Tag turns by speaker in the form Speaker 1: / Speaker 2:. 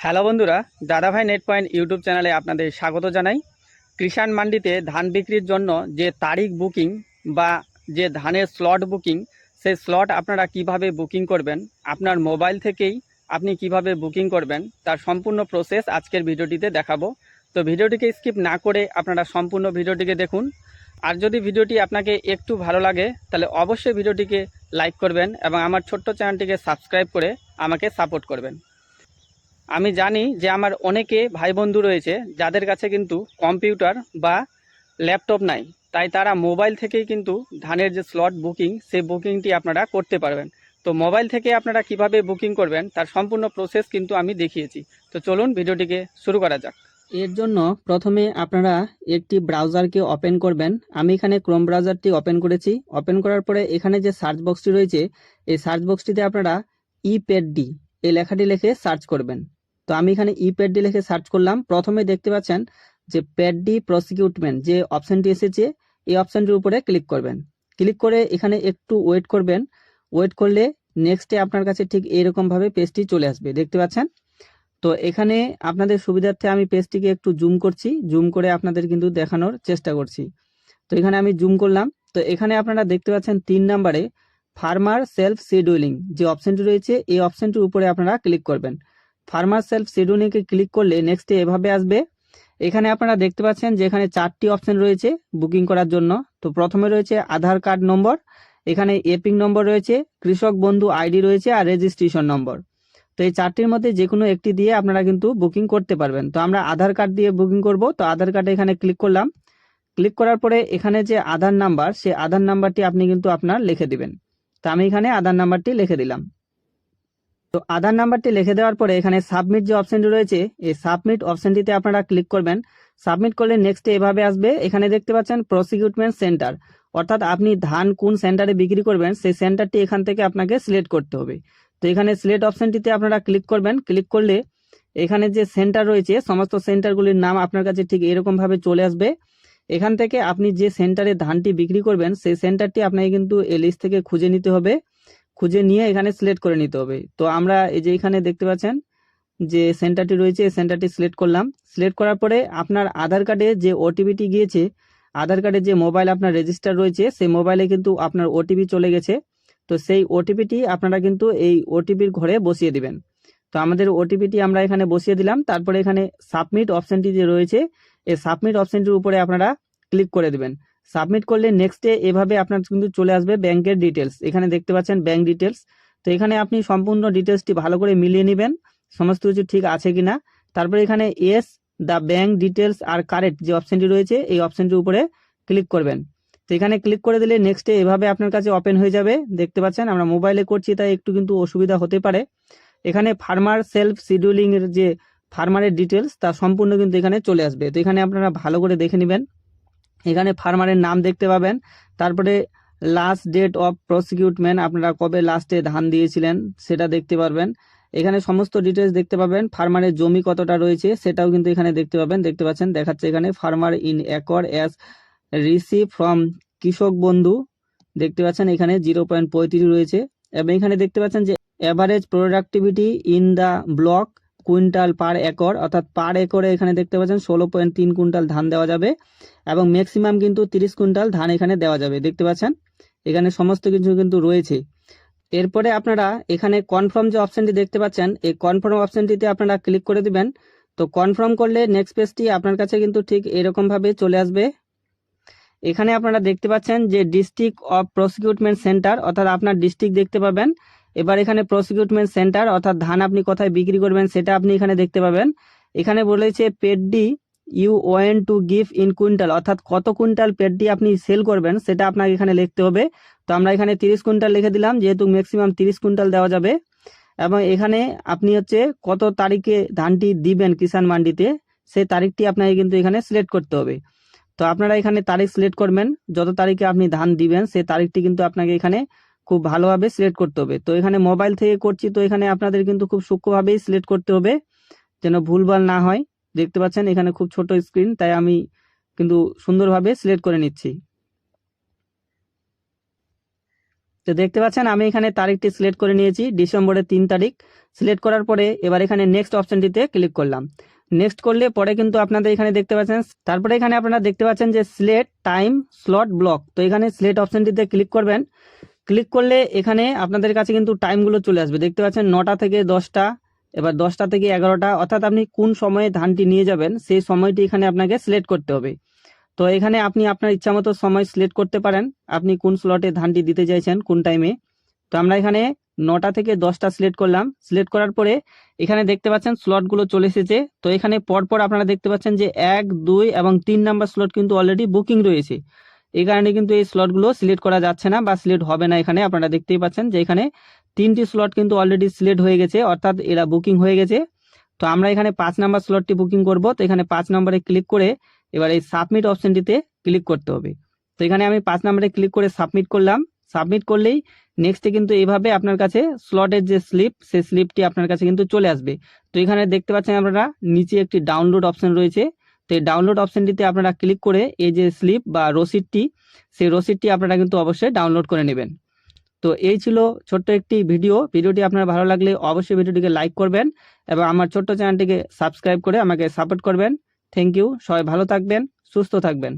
Speaker 1: Hello বন্ধুরা, দাদাভাই net point YouTube চ্যানেলে আপনাদের স্বাগত জানাই। কৃষাণ মান্ডিতে ধান বিক্রির জন্য যে তারিখ বুকিং বা যে ধানের স্লট বুকিং, সেই স্লট আপনারা কীভাবে বুকিং করবেন, আপনার মোবাইল থেকেই আপনি কীভাবে বুকিং করবেন, তার সম্পূর্ণ প্রসেস আজকের ভিডিওটিতে দেখাবো। তো ভিডিওটিকে স্কিপ না করে আপনারা সম্পূর্ণ ভিডিওটিকে দেখুন। আর যদি ভিডিওটি আপনাকে একটু ভালো লাগে, তাহলে অবশ্যই ভিডিওটিকে লাইক করবেন এবং আমার ছোট্ট চ্যানেলটিকে সাবস্ক্রাইব করে আমাকে সাপোর্ট করবেন। আমি জানি যে আমার অনেকে ভাই বন্ধু রয়েছে, যাদের কাছে কিন্তু কম্পিউটার বা ল্যাপটপ নাই। তাই তারা মোবাইল থেকেই কিন্তু ধানের যে স্লট বুকিং সেই বুকিংটি আপনারা করতে পারবেন। তো মোবাইল থেকে আপনারা কীভাবে বুকিং করবেন, তার সম্পূর্ণ প্রসেস কিন্তু আমি দেখিয়েছি। তো চলুন ভিডিওটিকে শুরু করা যাক। এর জন্য প্রথমে আপনারা একটি ব্রাউজারকে ওপেন করবেন। আমি এখানে ক্রোম ব্রাউজারটি ওপেন করেছি। ওপেন করার পরে এখানে যে সার্চ বক্সটি রয়েছে, এই সার্চ বক্সটিতে আপনারা ইপ্যাড ডি এই লেখাটি লিখে সার্চ করবেন। তো আমি এখানে ই প্যাডডি লিখে সার্চ করলাম। প্রথমে দেখতে পাচ্ছেন যে প্যাডডি প্রসিকিউটমেন্ট যে অপশনটি এসেছে, এই অপশনটির উপরে ক্লিক করবেন। ক্লিক করে এখানে একটু ওয়েট করবেন। ওয়েট করলে নেক্সটে আপনার কাছে ঠিক এইরকমভাবে পেজটি চলে আসবে। দেখতে পাচ্ছেন? তো এখানে আপনাদের সুবিধার্থে আমি পেজটিকে একটু জুম করছি। জুম করে আপনাদের কিন্তু দেখানোর চেষ্টা করছি। তো এখানে আমি জুম করলাম। তো এখানে আপনারা দেখতে পাচ্ছেন তিন নাম্বারে ফার্মার সেলফ শিডিউলিং যে অপশনটি রয়েছে, এই অপশনটির উপরে আপনারা ক্লিক করবেন। ফার্মার সেলফ শিডিউলিংকে ক্লিক করলে নেক্সটে এভাবে আসবে। এখানে আপনারা দেখতে পাচ্ছেন যে এখানে চারটি অপশন রয়েছে বুকিং করার জন্য। তো প্রথমে রয়েছে আধার কার্ড নম্বর এখানে এপিং নম্বর রয়েছে, কৃষক বন্ধু আইডি রয়েছে আর রেজিস্ট্রেশন নম্বর তো এই চারটির মধ্যে যে কোনো একটি দিয়ে আপনারা কিন্তু বুকিং করতে পারবেন। তো আমরা আধার কার্ড দিয়ে বুকিং করব। তো আধার কার্ডে এখানে ক্লিক করলাম। ক্লিক করার পরে এখানে যে আধার নাম্বার সেই আধার নাম্বারটি আপনি কিন্তু আপনার লিখে দিবেন। তো আমি এখানে আধার নাম্বারটি লিখে দিলাম। তো আধার নাম্বারটি লিখে দেওয়ার পরে এখানে সাবমিট যে অপশনটি রয়েছে, এই সাবমিট অপশনটিতে আপনারা ক্লিক করবেন। সাবমিট করলে নেক্সটে এভাবে আসবে। এখানে দেখতে পাচ্ছেন প্রসিকিউটমেন্ট সেন্টার অর্থাৎ আপনি ধান কোন সেন্টারে বিক্রি করবেন, সেই সেন্টারটি এখান থেকে আপনাকে সিলেক্ট করতে হবে। তো এখানে সিলেক্ট অপশনটিতে আপনারা ক্লিক করবেন। ক্লিক করলে এখানে যে সেন্টার রয়েছে, সমস্ত সেন্টারগুলির নাম আপনার কাছে ঠিক এরকমভাবে চলে আসবে। এখান থেকে আপনি যে সেন্টারে ধানটি বিক্রি করবেন, সেই সেন্টারটি আপনাকে কিন্তু এই লিস্ট থেকে খুঁজে নিতে হবে। খুঁজে নিয়ে এখানে সিলেক্ট করে নিতে হবে। তো আমরা এই যে এখানে দেখতে পাচ্ছেন যে সেন্টারটি রয়েছে, এই সেন্টারটি সিলেক্ট করলাম। সিলেক্ট করার পরে আপনার আধার কার্ডে যে ওটিপিটি গিয়েছে, আধার কার্ডে যে মোবাইল আপনার রেজিস্টার রয়েছে, সেই মোবাইলে কিন্তু আপনার ওটিপি চলে গেছে। তো সেই ওটিপিটি আপনারা কিন্তু এই ওটিপির ঘরে বসিয়ে দিবেন। তো আমাদের ওটিপিটি আমরা এখানে বসিয়ে দিলাম। তারপরে এখানে সাবমিট অপশনটি যে রয়েছে, এই সাবমিট অপশনটির উপরে আপনারা ক্লিক করে দিবেন। সাবমিট করলে নেক্সটে এভাবে আপনার কিন্তু চলে আসবে ব্যাংকের ডিটেলস এখানে দেখতে পাচ্ছেন ব্যাংক ডিটেলস তো এখানে আপনি সম্পূর্ণ ডিটেলসটি ভালো করে মিলিয়ে নেবেন। সমস্ত কিছু ঠিক আছে কিনা। তারপরে এখানে S the bank details R correct যে অপশনটি রয়েছে, এই অপশনটির উপরে ক্লিক করবেন। তো এখানে ক্লিক করে দিলে নেক্সটে এভাবে আপনার কাছে ওপেন হয়ে যাবে। দেখতে পাচ্ছেন আমরা মোবাইলে করছি, তাই একটু কিন্তু অসুবিধা হতে পারে। এখানে ফার্মার সেলফ শিডিউলিংয়ের যে ফার্মারের ডিটেলস তা সম্পূর্ণ কিন্তু এখানে চলে আসবে। তো এখানে আপনারা ভালো করে দেখে নেবেন। এখানে ফার্মারের নাম দেখতে পাবেন। তারপরে লাস্ট ডেট অফ প্রসিকিউটমেন্ট আপনারা কবে লাস্টে ধান দিয়েছিলেন সেটা দেখতে পারবেন। এখানে সমস্ত ডিটেলস দেখতে পাবেন, ফার্মারের জমি কতটা রয়েছে সেটাও কিন্তু এখানে দেখতে পাবেন। দেখতে পাচ্ছেন, দেখাচ্ছে এখানে farmer in acre as receive from কৃষক বন্ধু। দেখতে পাচ্ছেন, এখানে জিরো পয়েন্ট পঁয়ত্রিশ রয়েছে। এবং এখানে দেখতে পাচ্ছেন যে average productivity in the block quintal per acre, অর্থাৎ পার একরে এখানে দেখতে পাচ্ছেন ষোলো পয়েন্ট তিন কুইন্টাল ধান দেওয়া যাবে এবং ম্যাক্সিমাম কিন্তু তিরিশ কুইন্টাল ধান এখানে দেওয়া যাবে, দেখতে পাচ্ছেন? এখানে সমস্ত কিছু কিন্তু রয়েছে। এরপরে আপনারা এখানে কনফার্ম যে অপশনটি দেখতে পাচ্ছেন, এই কনফার্ম অপশনটিতে আপনারা ক্লিক করে দিবেন। তো কনফার্ম করলে নেক্সট পেজটি আপনার কাছে কিন্তু ঠিক এরকমভাবে চলে আসবে। এখানে আপনারা দেখতে পাচ্ছেন যে ডিস্ট্রিক্ট অফ প্রসিকিউটমেন্ট সেন্টার অর্থাৎ আপনার ডিস্ট্রিক্ট দেখতে পাবেন। এবার এখানে প্রসিকিউটমেন্ট সেন্টার অর্থাৎ ধান আপনি কোথায় বিক্রি করবেন সেটা আপনি এখানে দেখতে পাবেন। এখানে বলেছে paddy you want to give in quintal অর্থাৎ কত কুইন্টাল পেডডি আপনি সেল করবেন সেটা আপনাকে এখানে লিখতে হবে। তো আমরা এখানে তিরিশ কুইন্টাল লিখে দিলাম, যেহেতু ম্যাক্সিমাম তিরিশ কুইন্টাল দেওয়া যাবে। এবং এখানে আপনি হচ্ছে কত তারিখে ধানটি দিবেন কিষান মান্ডিতে, সেই তারিখটি আপনাকে কিন্তু এখানে সিলেক্ট করতে হবে। তো আপনারা এখানে তারিখ সিলেক্ট করবেন, যত তারিখে আপনি ধান দিবেন, সেই তারিখটি কিন্তু আপনাকে এখানে খুব ভালোভাবে সিলেক্ট করতে হবে। তো এখানে মোবাইল থেকে করছি, তো এখানে আপনাদের কিন্তু খুব সূক্ষ্মভাবেই সিলেক্ট করতে হবে, যেন ভুলভাল না হয়। দেখতে পাচ্ছেন, এখানে খুব ছোট স্ক্রিন তাই আমি কিন্তু সুন্দরভাবে সিলেক্ট করে নিচ্ছি। তো দেখতে পাচ্ছেন, আমি এখানে তারিখটি সিলেক্ট করে নিয়েছি, ডিসেম্বরের তিন তারিখ। সিলেক্ট করার পরে এবার এখানে নেক্সট অপশনটিতে ক্লিক করলাম। নেক্সট করলে পরে কিন্তু আপনাদের এখানে দেখতে পাচ্ছেন, তারপরে এখানে আপনারা দেখতে পাচ্ছেন যে সিলেট টাইম স্লট ব্লক তো এখানে সিলেট অপশনটিতে ক্লিক করবেন। ক্লিক করলে এখানে আপনাদের কাছে কিন্তু টাইমগুলো চলে আসবে। দেখতে পাচ্ছেন নটা থেকে দশটা, এবার দশটা থেকে এগারোটা, অর্থাৎ আপনি কোন সময়ে ধানটি নিয়ে যাবেন, সেই সময়টি এখানে আপনাকে সিলেক্ট করতে হবে। তো এখানে আপনি আপনার ইচ্ছা মতো সময় সিলেক্ট করতে পারেন, আপনি কোন স্লটে ধানটি দিতে চাইছেন, কোন টাইমে তো আমরা এখানে নটা থেকে দশটা সিলেক্ট করলাম। সিলেক্ট করার পরে এখানে দেখতে পাচ্ছেন স্লটগুলো চলে এসেছে। তো এখানে পরপর আপনারা দেখতে পাচ্ছেন যে এক, দুই এবং তিন নাম্বার স্লট কিন্তু অলরেডি বুকিং রয়েছে। এই কারণে কিন্তু এই স্লটগুলো সিলেক্ট করা যাচ্ছে না বা সিলেক্ট হবে না এখানে। আপনারা দেখতেই পাচ্ছেন যে এখানে তিনটি স্লট কিন্তু অলরেডি সিলেক্ট হয়ে গেছে, অর্থাৎ এরা বুকিং হয়ে গেছে। তো আমরা এখানে পাঁচ নাম্বার স্লটটি বুকিং করব, তো এখানে পাঁচ নম্বরে ক্লিক করে এবার এই সাবমিট অপশনটিতে ক্লিক করতে হবে। তো এখানে আমি পাঁচ নম্বরে ক্লিক করে সাবমিট করলাম। সাবমিট করলেই নেক্সটে কিন্তু এইভাবে আপনার কাছে স্লটের যে স্লিপ সেই স্লিপটি আপনার কাছে কিন্তু চলে আসবে। তো এখানে দেখতে পাচ্ছেন আপনারা, নিচে একটি ডাউনলোড অপশন রয়েছে। তো এই ডাউনলোড অপশনটিতে আপনারা ক্লিক করে এই যে স্লিপ বা রসিদটি সেই রসিদটি আপনারা কিন্তু অবশ্যই ডাউনলোড করে নেবেন। তো এই ছিল ছোট্ট একটি ভিডিও ভিডিওটি আপনার ভালো লাগলে অবশ্যই ভিডিওটিকে লাইক করবেন এবং আমার ছোট্ট চ্যানেলটিকে সাবস্ক্রাইব করে আমাকে সাপোর্ট করবেন। থ্যাংক ইউ সবাই ভালো থাকবেন, সুস্থ থাকবেন।